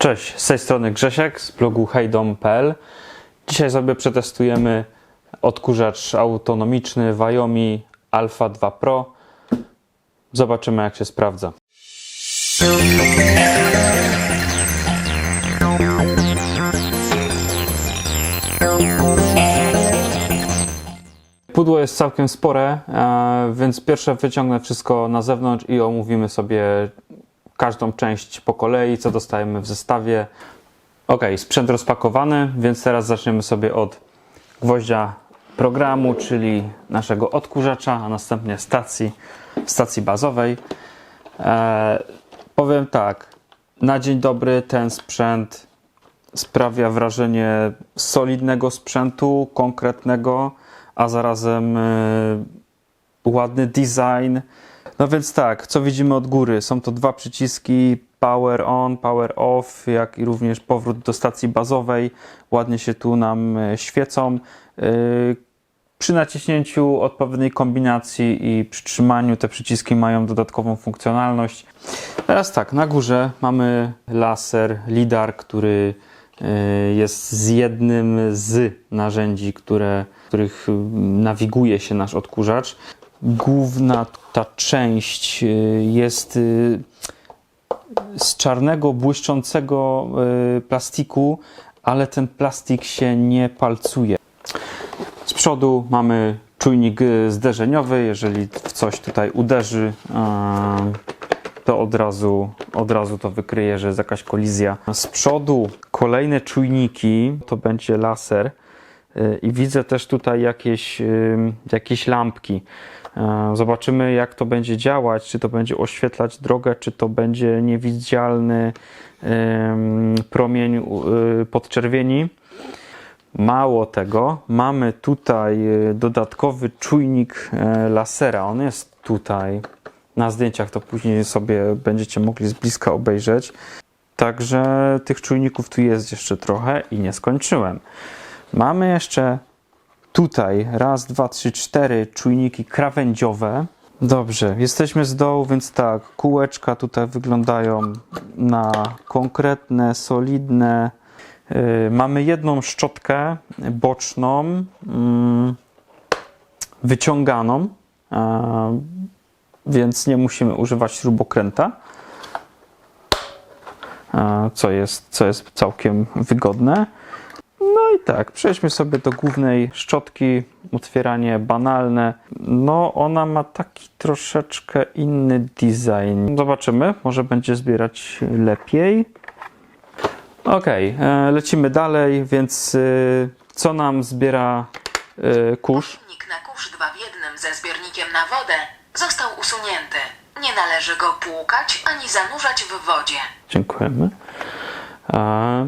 Cześć, z tej strony Grzesiek z blogu hejdom.pl. Dzisiaj sobie przetestujemy odkurzacz autonomiczny Xiaomi Alpha 2 Pro. Zobaczymy jak się sprawdza. Pudło jest całkiem spore, e, więc pierwsze wyciągnę wszystko na zewnątrz i omówimy sobie każdą część po kolei, co dostajemy w zestawie. Ok, sprzęt rozpakowany, więc teraz zaczniemy sobie od gwoździa programu, czyli naszego odkurzacza, a następnie stacji, stacji bazowej. E, powiem tak, na dzień dobry ten sprzęt sprawia wrażenie solidnego sprzętu, konkretnego, a zarazem e, ładny design. No więc tak, co widzimy od góry? Są to dwa przyciski power on, power off, jak i również powrót do stacji bazowej. Ładnie się tu nam e, świecą. E, Przy naciśnięciu odpowiedniej kombinacji i przytrzymaniu te przyciski mają dodatkową funkcjonalność. Teraz tak, na górze mamy laser LIDAR, który e, jest z jednym z narzędzi, które, których nawiguje się nasz odkurzacz. Główna ta część y, jest y, z czarnego, błyszczącego y, plastiku, ale ten plastik się nie palcuje. Z przodu mamy czujnik zderzeniowy. Jeżeli w coś tutaj uderzy, to od razu, od razu to wykryje, że jest jakaś kolizja. Z przodu kolejne czujniki to będzie laser. Y, I widzę też tutaj jakieś, jakieś lampki. E, Zobaczymy, jak to będzie działać. Czy to będzie oświetlać drogę, czy to będzie niewidzialny promień y, podczerwieni. Mało tego, mamy tutaj y, dodatkowy czujnik e, lasera. On jest tutaj. Na zdjęciach to później sobie będziecie mogli z bliska obejrzeć. Także tych czujników tu jest jeszcze trochę i nie skończyłem. Mamy jeszcze tutaj raz, dwa, trzy, cztery czujniki krawędziowe. Dobrze, jesteśmy z dołu, więc tak, kółeczka tutaj wyglądają na konkretne, solidne. Yy, mamy jedną szczotkę boczną, mm, wyciąganą, a, więc nie musimy używać śrubokręta, a, co jest, co jest całkiem wygodne. No i tak, przejdźmy sobie do głównej szczotki. Otwieranie banalne. No, ona ma taki troszeczkę inny design. Zobaczymy, może będzie zbierać lepiej. Ok, lecimy dalej, więc y, co nam zbiera y, kurz? Pojemnik na kurz 2 w jednym ze zbiornikiem na wodę został usunięty. Nie należy go płukać ani zanurzać w wodzie. Dziękujemy. A,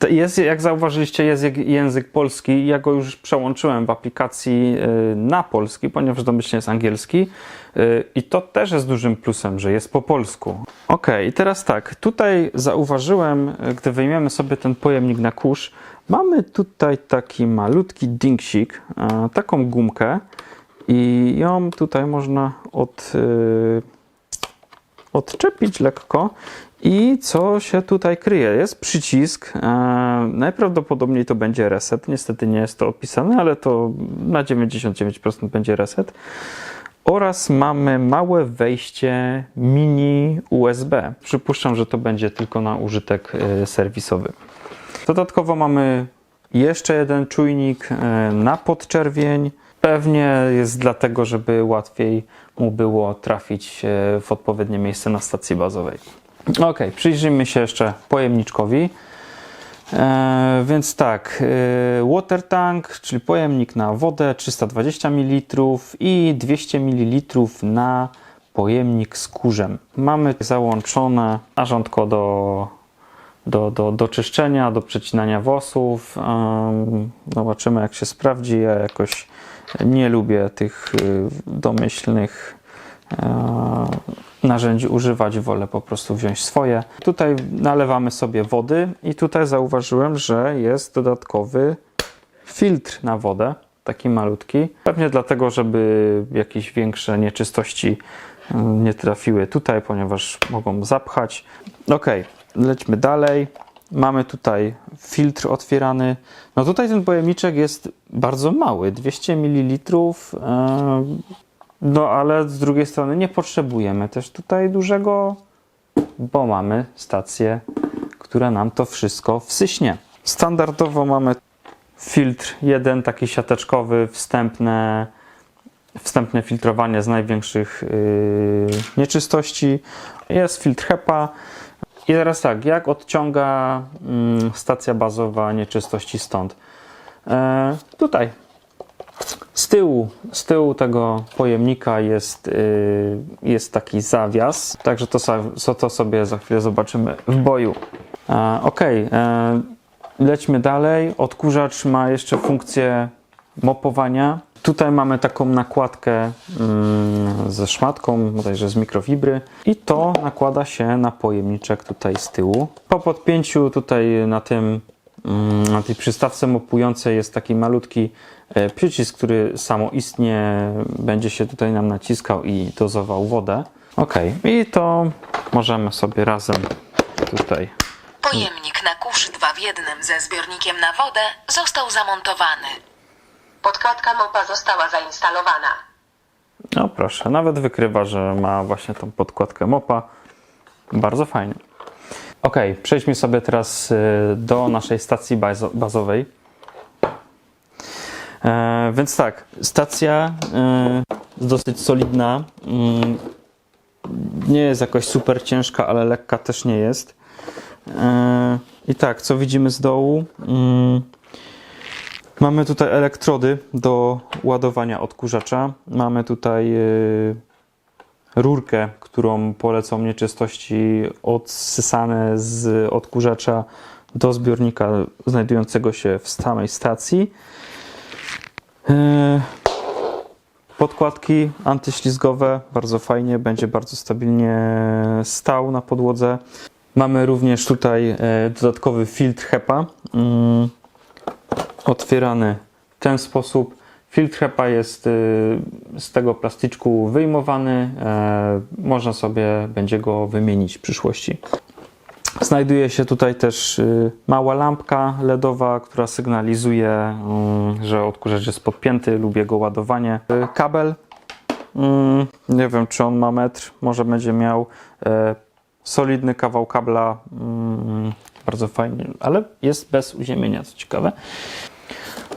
To Jest, jak zauważyliście, jest język polski. Ja go już przełączyłem w aplikacji y, na polski, ponieważ domyślnie jest angielski. Y, I to też jest dużym plusem, że jest po polsku. Ok, i teraz tak. Tutaj zauważyłem, y, gdy wyjmiemy sobie ten pojemnik na kurz, mamy tutaj taki malutki dingsik, taką gumkę. I ją tutaj można od. odczepić lekko i co się tutaj kryje? Jest przycisk. E, najprawdopodobniej to będzie reset. Niestety nie jest to opisane, ale to na 99% będzie reset. Oraz mamy małe wejście mini USB. Przypuszczam, że to będzie tylko na użytek e, serwisowy. Dodatkowo mamy jeszcze jeden czujnik e, na podczerwień. Pewnie jest dlatego, żeby łatwiej mu było trafić w odpowiednie miejsce na stacji bazowej. Ok, przyjrzyjmy się jeszcze pojemniczkowi. E, więc tak, e, water tank, czyli pojemnik na wodę 320 ml i 200 ml na pojemnik z kurzem. Mamy załączone narządko do, do, do, do czyszczenia, do przecinania włosów. Zobaczymy, jak się sprawdzi. Ja jakoś nie lubię tych y, domyślnych narzędzi używać, wolę po prostu wziąć swoje. Tutaj nalewamy sobie wody i tutaj zauważyłem, że jest dodatkowy filtr na wodę, taki malutki. Pewnie dlatego, żeby jakieś większe nieczystości nie trafiły tutaj, ponieważ mogą zapchać. Ok, lećmy dalej. Mamy tutaj filtr otwierany. No tutaj ten pojemniczek jest bardzo mały, 200 ml. No ale z drugiej strony nie potrzebujemy też tutaj dużego, bo mamy stację, która nam to wszystko wsyśnie. Standardowo mamy filtr jeden, taki siateczkowy, wstępne, wstępne filtrowanie z największych yy, nieczystości. Jest filtr HEPA. I teraz tak, jak odciąga mm, stacja bazowa nieczystości stąd? E, tutaj. Z tyłu, z tyłu tego pojemnika jest, yy, jest taki zawias, także to, so- to sobie za chwilę zobaczymy w boju. E, ok, e, lećmy dalej. Odkurzacz ma jeszcze funkcję mopowania. Tutaj mamy taką nakładkę mm, ze szmatką, bodajże z mikrofibry i to nakłada się na pojemniczek tutaj z tyłu. Po podpięciu tutaj na tym mm, na tej przystawce mopującej jest taki malutki przycisk, który samoistnie będzie się tutaj nam naciskał i dozował wodę. Ok, i to możemy sobie razem tutaj Pojemnik na kurz 2 w jednym ze zbiornikiem na wodę został zamontowany. Podkładka mopa została zainstalowana. No proszę, nawet wykrywa, że ma właśnie tą podkładkę mopa. Bardzo fajnie. Ok, przejdźmy sobie teraz y, do naszej stacji bazo- bazowej. E, więc tak, stacja y, dosyć solidna. Mm, nie jest jakoś super ciężka, ale lekka też nie jest. E, I tak, co widzimy z dołu? Mm, Mamy tutaj elektrody do ładowania odkurzacza. Mamy tutaj y, rurkę, którą polecą nieczystości odsysane z odkurzacza do zbiornika znajdującego się w samej stacji. Y, Podkładki antyślizgowe, bardzo fajnie, będzie bardzo stabilnie stał na podłodze. Mamy również tutaj e, dodatkowy filtr HEPA. Mm, otwierany w ten sposób. Filtr HEPA jest y, z tego plasticzku wyjmowany. E, Można sobie będzie go wymienić w przyszłości. Znajduje się tutaj też y, mała lampka LEDowa, która sygnalizuje, mm, że odkurzacz jest podpięty lub jego ładowanie. Y, Kabel, mm, nie wiem czy on ma metr, może będzie miał e, solidny kawał kabla, mm, bardzo fajnie, ale jest bez uziemienia, co ciekawe.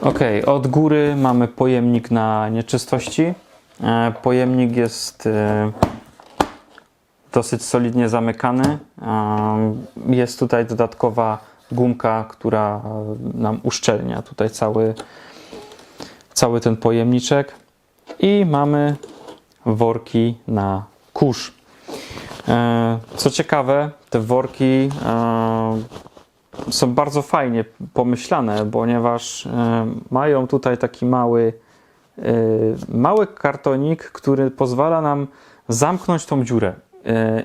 Ok, od góry mamy pojemnik na nieczystości. E, Pojemnik jest dosyć solidnie zamykany. Jest tutaj dodatkowa gumka, która e, nam uszczelnia tutaj cały, cały ten pojemniczek. I mamy worki na kurz. E, Co ciekawe, te worki e, są bardzo fajnie pomyślane, ponieważ mają tutaj taki mały, mały kartonik, który pozwala nam zamknąć tą dziurę.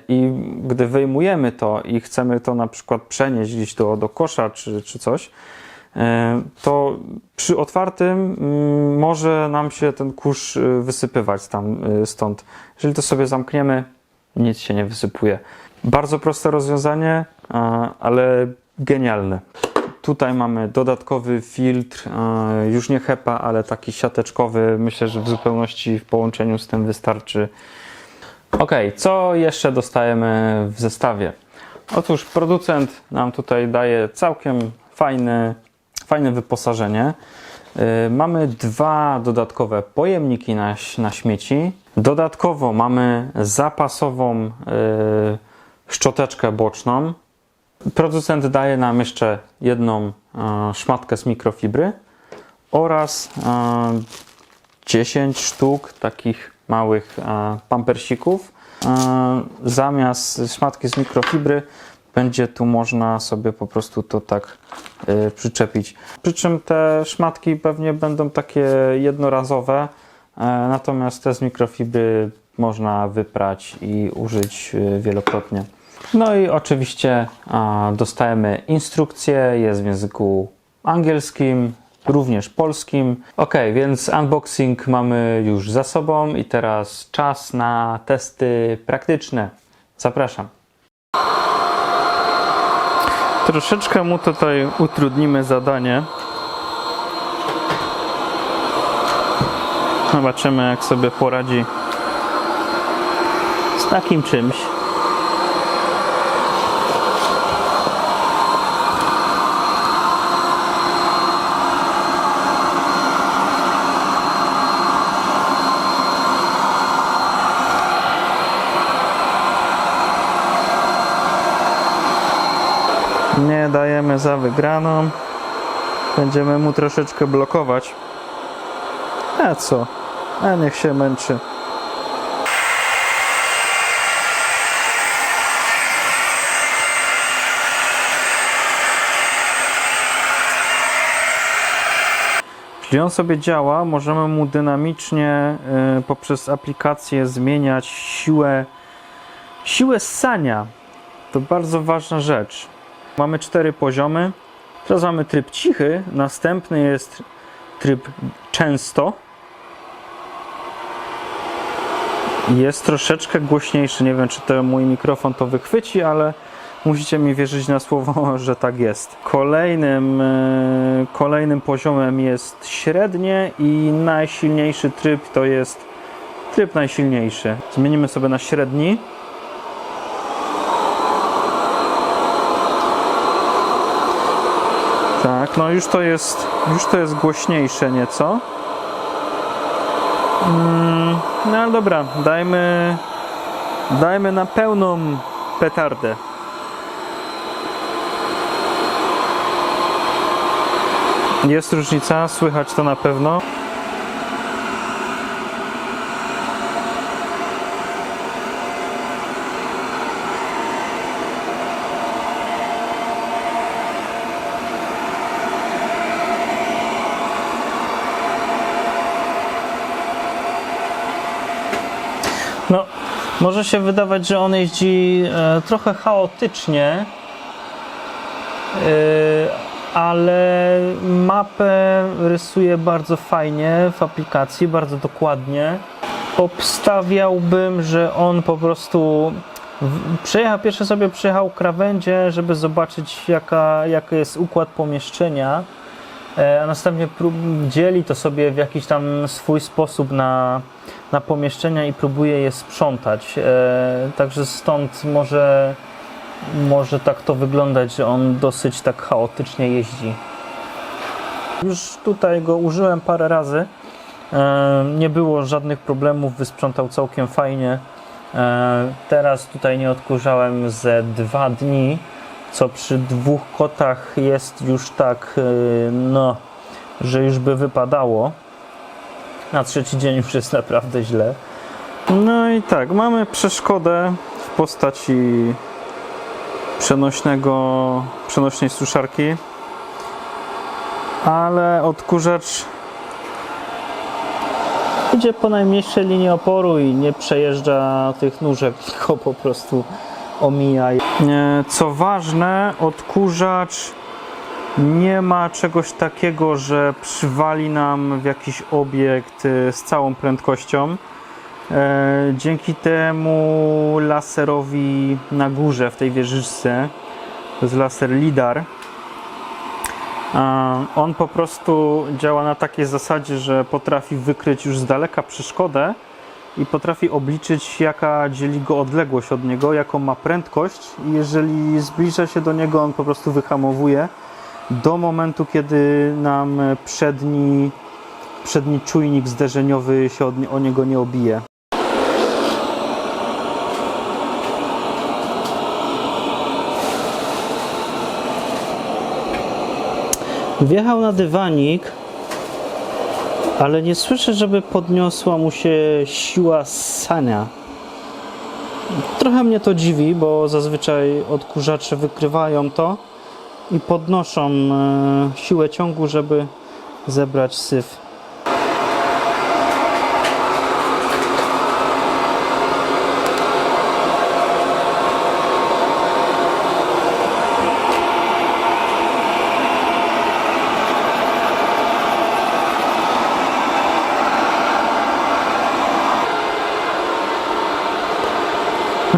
I gdy wyjmujemy to i chcemy to na przykład przenieść gdzieś do, do kosza czy, czy coś, e, to przy otwartym mm, może nam się ten kurz e, wysypywać tam e, stąd. Jeżeli to sobie zamkniemy, nic się nie wysypuje. Bardzo proste rozwiązanie, ale genialne. Tutaj mamy dodatkowy filtr, już nie HEPA, ale taki siateczkowy. Myślę, że w zupełności w połączeniu z tym wystarczy. Ok, co jeszcze dostajemy w zestawie? Otóż producent nam tutaj daje całkiem fajne, fajne wyposażenie. Yy, Mamy dwa dodatkowe pojemniki na, na śmieci. Dodatkowo mamy zapasową yy, szczoteczkę boczną. Producent daje nam jeszcze jedną e, szmatkę z mikrofibry oraz e, 10 sztuk takich małych e, pampersików. E, Zamiast szmatki z mikrofibry będzie tu można sobie po prostu to tak e, przyczepić. Przy czym te szmatki pewnie będą takie jednorazowe, natomiast te z mikrofibry można wyprać i użyć wielokrotnie. No i oczywiście dostajemy instrukcję, jest w języku angielskim, również polskim. Ok, więc unboxing mamy już za sobą i teraz czas na testy praktyczne. Zapraszam. Troszeczkę mu tutaj utrudnimy zadanie. Zobaczymy, jak sobie poradzi z takim czymś. Nie dajemy za wygraną. Będziemy mu troszeczkę blokować. A co? A niech się męczy. Jeśli on sobie działa, możemy mu dynamicznie y, poprzez aplikację zmieniać siłę, siłę ssania. To bardzo ważna rzecz. Mamy cztery poziomy. Teraz mamy tryb cichy, następny jest tryb często. Jest troszeczkę głośniejszy. Nie wiem, czy to mój mikrofon to wychwyci, ale musicie mi wierzyć na słowo, że tak jest. Kolejnym, e, kolejnym poziomem jest średnie i najsilniejszy tryb to jest tryb najsilniejszy. Zmienimy sobie na średni. Tak, no już to jest, już to jest głośniejsze nieco. Mm, no ale dobra, dajmy, dajmy na pełną petardę. Jest różnica, słychać to na pewno. No, może się wydawać, że on jeździ e, trochę chaotycznie, e, ale mapę rysuje bardzo fajnie w aplikacji, bardzo dokładnie. Obstawiałbym, że on po prostu przejechał, pierwszy sobie przejechał krawędzie, żeby zobaczyć jaka, jaki jest układ pomieszczenia, e, a następnie dzieli to sobie w jakiś tam swój sposób na, na pomieszczenia i próbuje je sprzątać. E, Także stąd może, może tak to wyglądać, że on dosyć tak chaotycznie jeździ. Już tutaj go użyłem parę razy. E, Nie było żadnych problemów, wysprzątał całkiem fajnie. E, Teraz tutaj nie odkurzałem ze dwa dni, co przy dwóch kotach jest już tak, no, że już by wypadało. Na trzeci dzień już jest naprawdę źle. No i tak, mamy przeszkodę w postaci przenośnego, przenośnej suszarki, ale odkurzacz idzie po najmniejszej linii oporu i nie przejeżdża tych nóżek, tylko po prostu omija. Co ważne, odkurzacz nie ma czegoś takiego, że przywali nam w jakiś obiekt e, z całą prędkością. E, Dzięki temu laserowi na górze w tej wieżyczce, to jest laser LIDAR, on po prostu działa na takiej zasadzie, że potrafi wykryć już z daleka przeszkodę i potrafi obliczyć, jaka dzieli go odległość od niego, jaką ma prędkość. I jeżeli zbliża się do niego, on po prostu wyhamowuje do momentu, kiedy nam przedni, przedni czujnik zderzeniowy się od, o niego nie obije. Wjechał na dywanik, ale nie słyszę, żeby podniosła mu się siła ssania. Trochę mnie to dziwi, bo zazwyczaj odkurzacze wykrywają to i podnoszą e, siłę ciągu, żeby zebrać syf.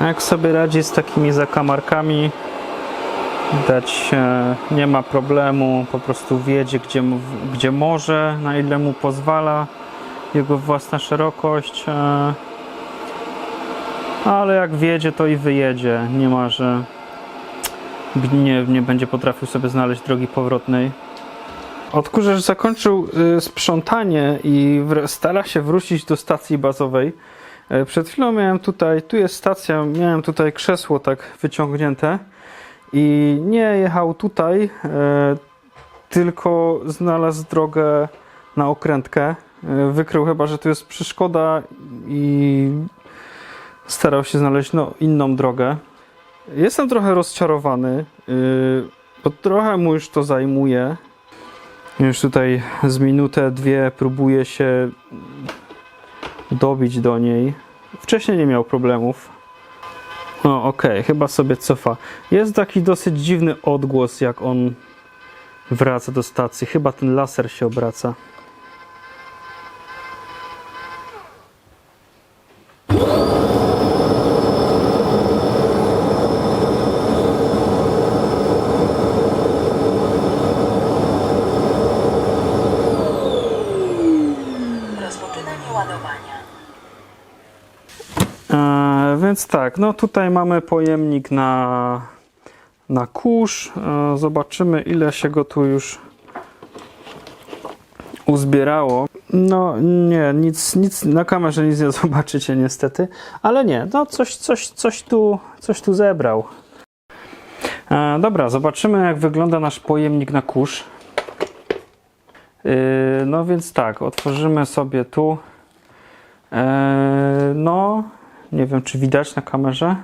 jak sobie radzi z takimi zakamarkami widać e, nie ma problemu, po prostu wiedzie gdzie, gdzie może, na ile mu pozwala jego własna szerokość. e, Ale jak wiedzie, to i wyjedzie. Nie ma, że nie, nie będzie potrafił sobie znaleźć drogi powrotnej. Odkurzacz zakończył y, sprzątanie i stara się wrócić do stacji bazowej. E, Przed chwilą miałem tutaj, tu jest stacja, miałem tutaj krzesło tak wyciągnięte i nie jechał tutaj, e, tylko znalazł drogę na okrętkę. E, Wykrył chyba, że tu jest przeszkoda i starał się znaleźć no, inną drogę. Jestem trochę rozczarowany, y, bo trochę mu już to zajmuje. Już tutaj z minutę, dwie próbuje się dobić do niej. Wcześniej nie miał problemów. O, okej, chyba sobie cofa. Jest taki dosyć dziwny odgłos, jak on wraca do stacji. Chyba ten laser się obraca. Tak, no tutaj mamy pojemnik na, na kurz. E, zobaczymy, ile się go tu już uzbierało. No nie, nic, nic na kamerze nic nie zobaczycie niestety, ale nie, no coś, coś, coś, tu, coś tu zebrał. E, dobra, zobaczymy jak wygląda nasz pojemnik na kurz. Yy, no więc tak, otworzymy sobie tu. E, no, nie wiem, czy widać na kamerze.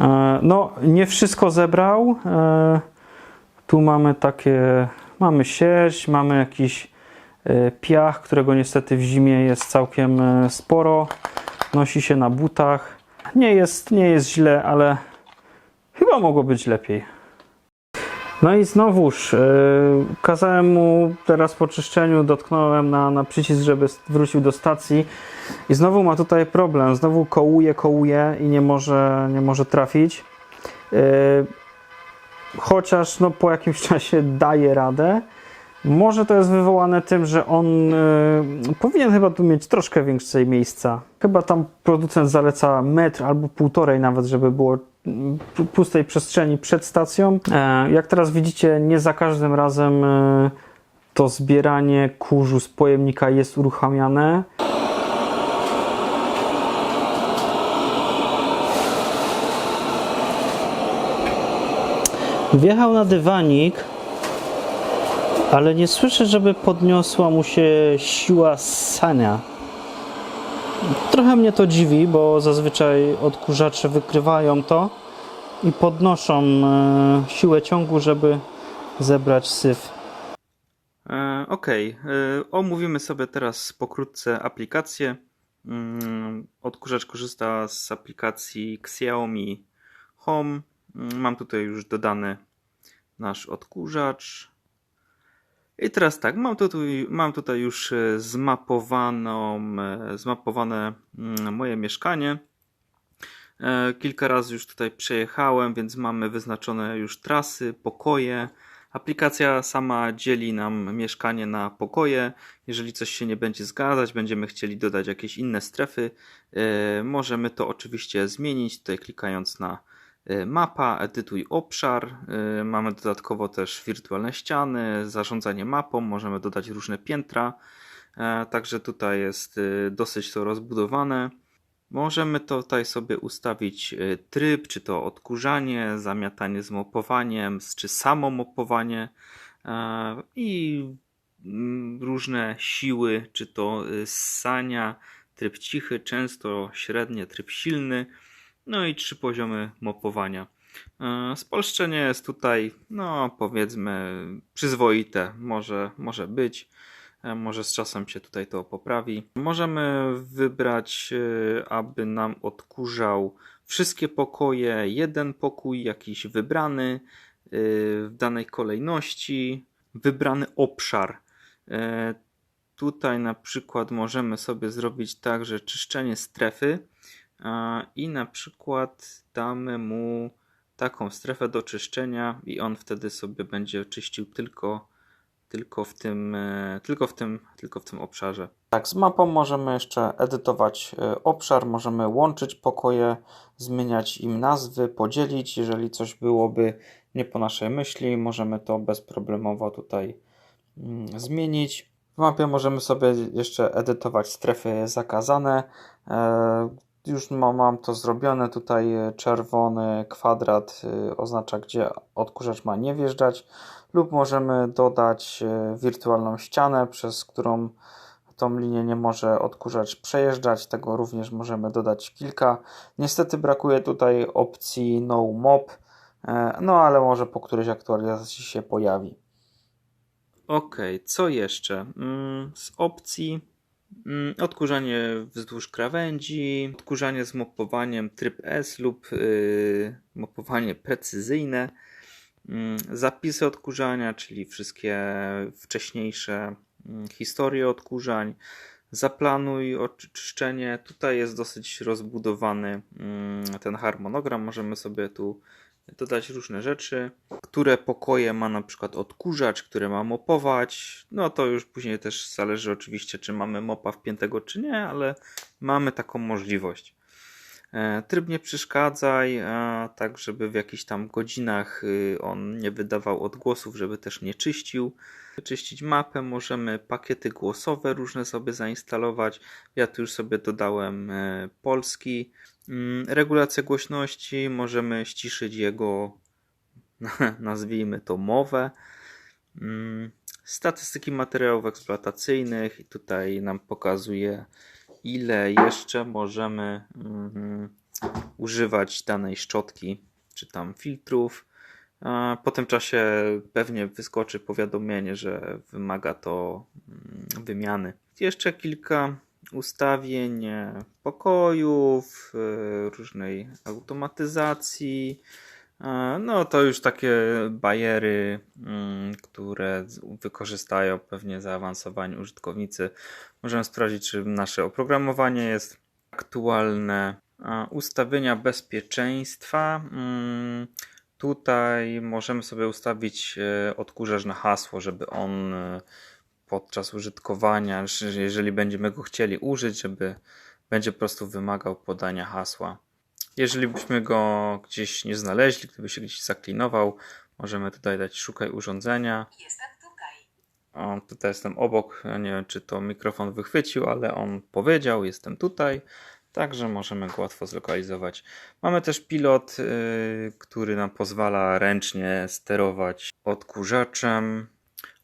E, No, nie wszystko zebrał. E, Tu mamy takie, mamy sierść, mamy jakiś e, piach, którego niestety w zimie jest całkiem sporo. Nosi się na butach. Nie jest, nie jest źle, ale chyba mogło być lepiej. No i znowuż yy, kazałem mu teraz po czyszczeniu, dotknąłem na, na przycisk, żeby wrócił do stacji i znowu ma tutaj problem, znowu kołuje, kołuje i nie może, nie może trafić. Yy, chociaż no, po jakimś czasie daje radę. Może to jest wywołane tym, że on yy, powinien chyba tu mieć troszkę więcej miejsca. Chyba tam producent zaleca metr albo półtorej nawet, żeby było pustej przestrzeni przed stacją. E, jak teraz widzicie, nie za każdym razem e, to zbieranie kurzu z pojemnika jest uruchamiane. Wjechał na dywanik, ale nie słyszę, żeby podniosła mu się siła ssania. Trochę mnie to dziwi, bo zazwyczaj odkurzacze wykrywają to i podnoszą e, siłę ciągu, żeby zebrać syf. E, Okej, e, omówimy sobie teraz pokrótce aplikację. Mm, Odkurzacz korzysta z aplikacji Xiaomi Home. Mm, Mam tutaj już dodany nasz odkurzacz. I teraz tak, mam tutaj, mam tutaj już e, zmapowaną, e, zmapowane mm, moje mieszkanie. E, Kilka razy już tutaj przejechałem, więc mamy wyznaczone już trasy, pokoje. Aplikacja sama dzieli nam mieszkanie na pokoje. Jeżeli coś się nie będzie zgadzać, będziemy chcieli dodać jakieś inne strefy, możemy to oczywiście zmienić. Tutaj klikając na mapa, edytuj obszar. E, Mamy dodatkowo też wirtualne ściany, zarządzanie mapą, możemy dodać różne piętra. E, Także tutaj jest e, dosyć to rozbudowane. Możemy tutaj sobie ustawić tryb, czy to odkurzanie, zamiatanie z mopowaniem, czy samo mopowanie e, i mm, różne siły, czy to ssania, tryb cichy, często średnie, tryb silny, no i trzy poziomy mopowania. E, Spolszczenie jest tutaj, no powiedzmy, przyzwoite, może, może być. E, Może z czasem się tutaj to poprawi. Możemy wybrać, e, aby nam odkurzał wszystkie pokoje, jeden pokój, jakiś wybrany w danej kolejności, wybrany obszar. Tutaj na przykład możemy sobie zrobić tak, że czyszczenie strefy i na przykład damy mu taką strefę do czyszczenia i on wtedy sobie będzie czyścił tylko, tylko, w, tym, e, tylko, w, tym, tylko w tym obszarze. Tak, z mapą możemy jeszcze edytować e, obszar, możemy łączyć pokoje, zmieniać im nazwy, podzielić. Jeżeli coś byłoby nie po naszej myśli, możemy to bezproblemowo tutaj mm, zmienić. W mapie możemy sobie jeszcze edytować strefy zakazane. Już ma- mam to zrobione. Tutaj e, czerwony kwadrat e, oznacza, gdzie odkurzacz ma nie wjeżdżać, lub możemy dodać e, wirtualną ścianę, przez którą tą linię nie może odkurzacz przejeżdżać. Tego również możemy dodać kilka. Niestety brakuje tutaj opcji no mop, no ale może po którejś aktualizacji się pojawi. Ok, co jeszcze? Mm, Z opcji odkurzanie wzdłuż krawędzi, odkurzanie z mopowaniem tryb S lub yy, mopowanie precyzyjne, mm, zapisy odkurzania, czyli wszystkie wcześniejsze mm, historie odkurzań, zaplanuj oczyszczenie. Tutaj jest dosyć rozbudowany mm, ten harmonogram, możemy sobie tu dodać różne rzeczy, które pokoje ma na przykład odkurzacz, które ma mopować. No to już później też zależy oczywiście, czy mamy mopa wpiętego, czy nie, ale mamy taką możliwość. E, Tryb nie przeszkadzaj, e, tak żeby w jakichś tam godzinach y, on nie wydawał odgłosów, żeby też nie czyścił. Czyścić mapę możemy, pakiety głosowe różne sobie zainstalować. Ja tu już sobie dodałem e, polski. Mm, Regulacja głośności, możemy ściszyć jego, nazwijmy to, mowę. Mm, Statystyki materiałów eksploatacyjnych i tutaj nam pokazuje, ile jeszcze możemy mm, używać danej szczotki czy tam filtrów. Po tym czasie pewnie wyskoczy powiadomienie, że wymaga to mm, wymiany. Jeszcze kilka ustawień e, pokojów, e, różnej automatyzacji. E, No to już takie bariery, mm, które wykorzystają pewnie zaawansowani użytkownicy. Możemy sprawdzić, czy nasze oprogramowanie jest aktualne. Ustawienia bezpieczeństwa. Tutaj możemy sobie ustawić e, odkurzacz na hasło, żeby on e, podczas użytkowania, że jeżeli będziemy go chcieli użyć, żeby będzie po prostu wymagał podania hasła. Jeżeli byśmy go gdzieś nie znaleźli, gdyby się gdzieś zaklinował, możemy tutaj dać szukaj urządzenia. Jestem tutaj. O, tutaj jestem obok. Nie wiem, czy to mikrofon wychwycił, ale on powiedział: Jestem tutaj. Także możemy go łatwo zlokalizować. Mamy też pilot, yy, który nam pozwala ręcznie sterować odkurzaczem.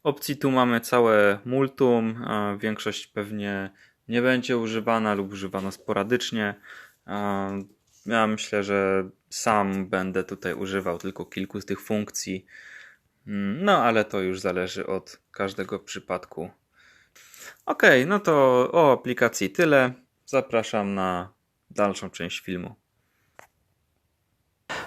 Opcji tu mamy całe multum. Większość pewnie nie będzie używana lub używana sporadycznie. Ja myślę, że sam będę tutaj używał tylko kilku z tych funkcji. No, ale to już zależy od każdego przypadku. Ok, no to o aplikacji tyle. Zapraszam na dalszą część filmu.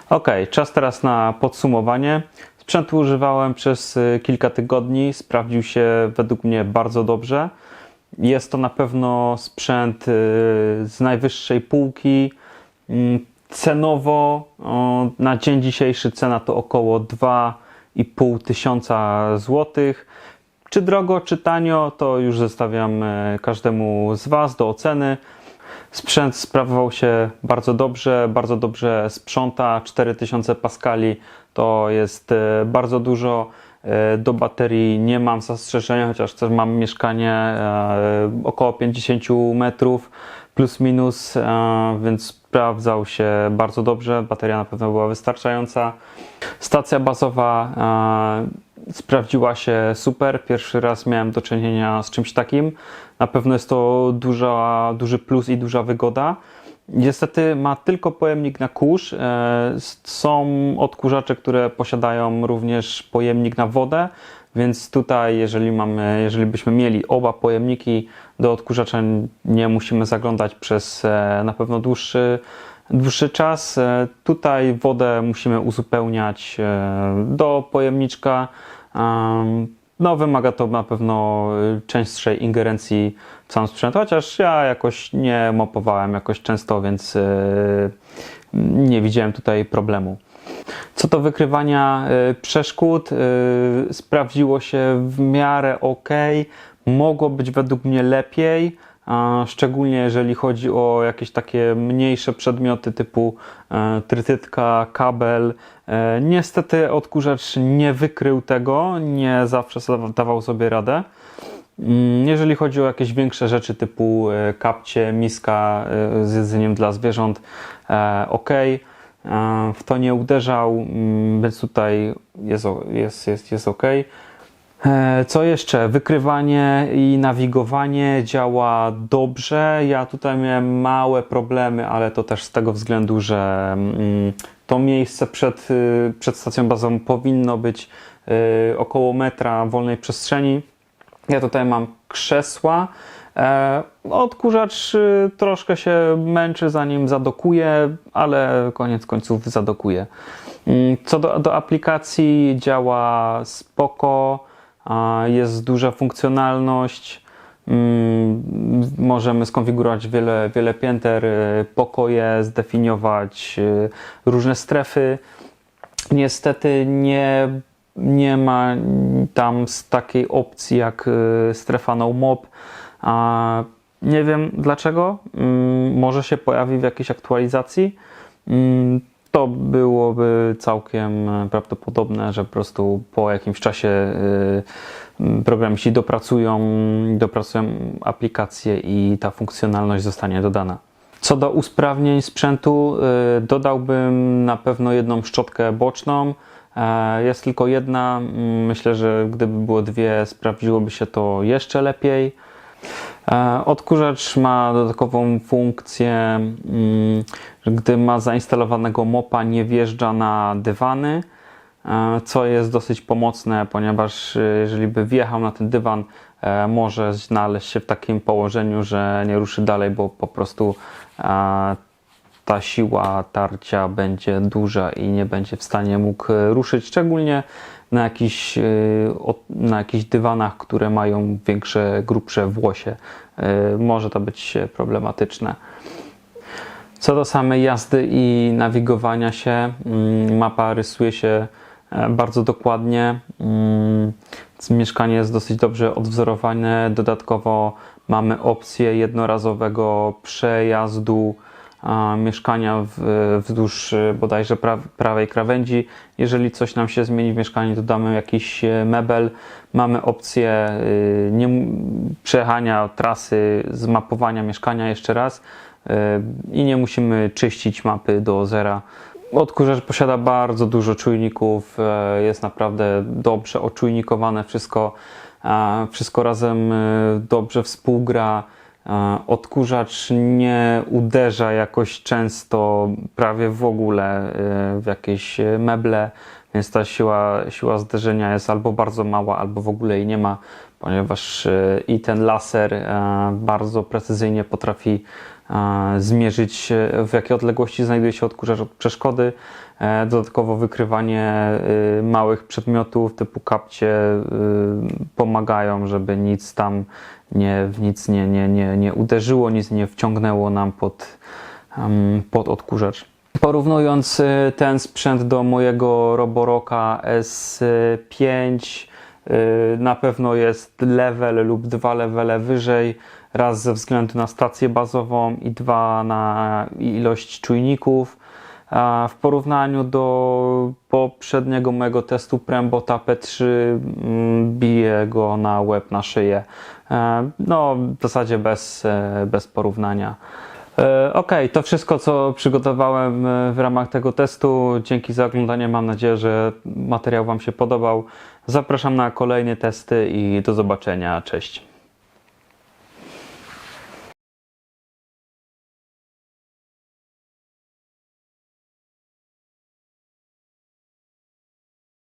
Ok, czas teraz na podsumowanie. Sprzętu używałem przez y, kilka tygodni, sprawdził się według mnie bardzo dobrze. Jest to na pewno sprzęt y, z najwyższej półki. Mm, Cenowo na dzień dzisiejszy cena to około 2,5 tysiąca złotych. Czy drogo, czy tanio, to już zostawiam e, każdemu z Was do oceny. Sprzęt sprawował się bardzo dobrze, bardzo dobrze sprząta. 4000 paskali to jest e, bardzo dużo. E, Do baterii nie mam zastrzeżenia, chociaż też mam mieszkanie około 50 metrów plus minus, więc sprawdzał się bardzo dobrze. Bateria na pewno była wystarczająca. Stacja bazowa sprawdziła się super. Pierwszy raz miałem do czynienia z czymś takim. Na pewno jest to duża, duży plus i duża wygoda. Niestety ma tylko pojemnik na kurz. E, Są odkurzacze, które posiadają również pojemnik na wodę, więc tutaj, jeżeli, mamy, jeżeli byśmy mieli oba pojemniki do odkurzacza, nie musimy zaglądać przez e, na pewno dłuższy, dłuższy czas. E, Tutaj wodę musimy uzupełniać e, do pojemniczka. Em, no, wymaga to na pewno częstszej ingerencji w sam sprzęt, chociaż ja jakoś nie mopowałem jakoś często, więc nie widziałem tutaj problemu. Co do wykrywania przeszkód, sprawdziło się w miarę ok. Mogło być według mnie lepiej, szczególnie jeżeli chodzi o jakieś takie mniejsze przedmioty typu e, trytytka, kabel. E, Niestety odkurzacz nie wykrył tego, nie zawsze dawał sobie radę. Mm, Jeżeli chodzi o jakieś większe rzeczy typu e, kapcie, miska z jedzeniem dla zwierząt, ok. W to nie uderzał, mm, więc tutaj jest, jest, jest, jest ok. E, Co jeszcze? Wykrywanie i nawigowanie działa dobrze. Ja tutaj miałem małe problemy, ale to też z tego względu, że mm, to miejsce przed, y, przed stacją bazową powinno być y, około metra wolnej przestrzeni. Ja tutaj mam krzesła. E, Odkurzacz y, troszkę się męczy zanim zadokuje, ale koniec końców zadokuje. Mm, Co do, do aplikacji działa spoko, jest duża funkcjonalność. Mm, Możemy skonfigurować wiele, wiele pięter, y, pokoje, zdefiniować y, różne strefy. Niestety nie, nie ma tam takiej opcji jak y, strefa no mop. A nie wiem dlaczego. Mm, Może się pojawi w jakiejś aktualizacji. To byłoby całkiem e, prawdopodobne, że po prostu po jakimś czasie y, programiści dopracują, dopracują aplikację i ta funkcjonalność zostanie dodana. Co do usprawnień sprzętu, y, dodałbym na pewno jedną szczotkę boczną. E, Jest tylko jedna. Myślę, że gdyby było dwie, sprawdziłoby się to jeszcze lepiej. E, Odkurzacz ma dodatkową funkcję, mm, gdy ma zainstalowanego mopa, nie wjeżdża na dywany, e, co jest dosyć pomocne, ponieważ e, jeżeli by wjechał na ten dywan, może znaleźć się w takim położeniu, że nie ruszy dalej, bo po prostu ta siła tarcia będzie duża i nie będzie w stanie mógł ruszyć, szczególnie na jakichś, od- na jakichś dywanach, które mają większe, grubsze włosie. E, Może to być problematyczne. Co do samej jazdy i nawigowania się, mm, mapa rysuje się e, bardzo dokładnie. Mm, Mieszkanie jest dosyć dobrze odwzorowane. Dodatkowo mamy opcję jednorazowego przejazdu mieszkania w, wzdłuż e, bodajże pra, prawej krawędzi. Jeżeli coś nam się zmieni w mieszkaniu, dodamy jakiś e, mebel. Mamy opcję e, nie, przejechania trasy, zmapowania mieszkania jeszcze raz i nie musimy czyścić mapy do zera. Odkurzacz posiada bardzo dużo czujników, jest naprawdę dobrze oczujnikowane wszystko, wszystko razem dobrze współgra. Odkurzacz nie uderza jakoś często, prawie w ogóle e, w jakieś e, meble, więc ta siła, siła zderzenia jest albo bardzo mała, albo w ogóle jej nie ma, ponieważ e, i ten laser bardzo precyzyjnie potrafi zmierzyć w jakiej odległości znajduje się odkurzacz od przeszkody. E, Dodatkowo wykrywanie e, małych przedmiotów typu kapcie e, pomagają, żeby nic tam nie, w nic nie, nie, nie, nie uderzyło, nic nie wciągnęło nam pod, pod odkurzacz. Porównując e, ten sprzęt do mojego Roboroka S5, e, na pewno jest level lub dwa levele wyżej. Raz ze względu na stację bazową i dwa na ilość czujników. W porównaniu do poprzedniego mojego testu Prembota P3 mm, bije go na łeb, na szyję. E, No, w zasadzie bez, e, bez porównania. E, Ok, to wszystko, co przygotowałem w ramach tego testu. Dzięki za oglądanie. Mam nadzieję, że materiał Wam się podobał. Zapraszam na kolejne testy i do zobaczenia. Cześć.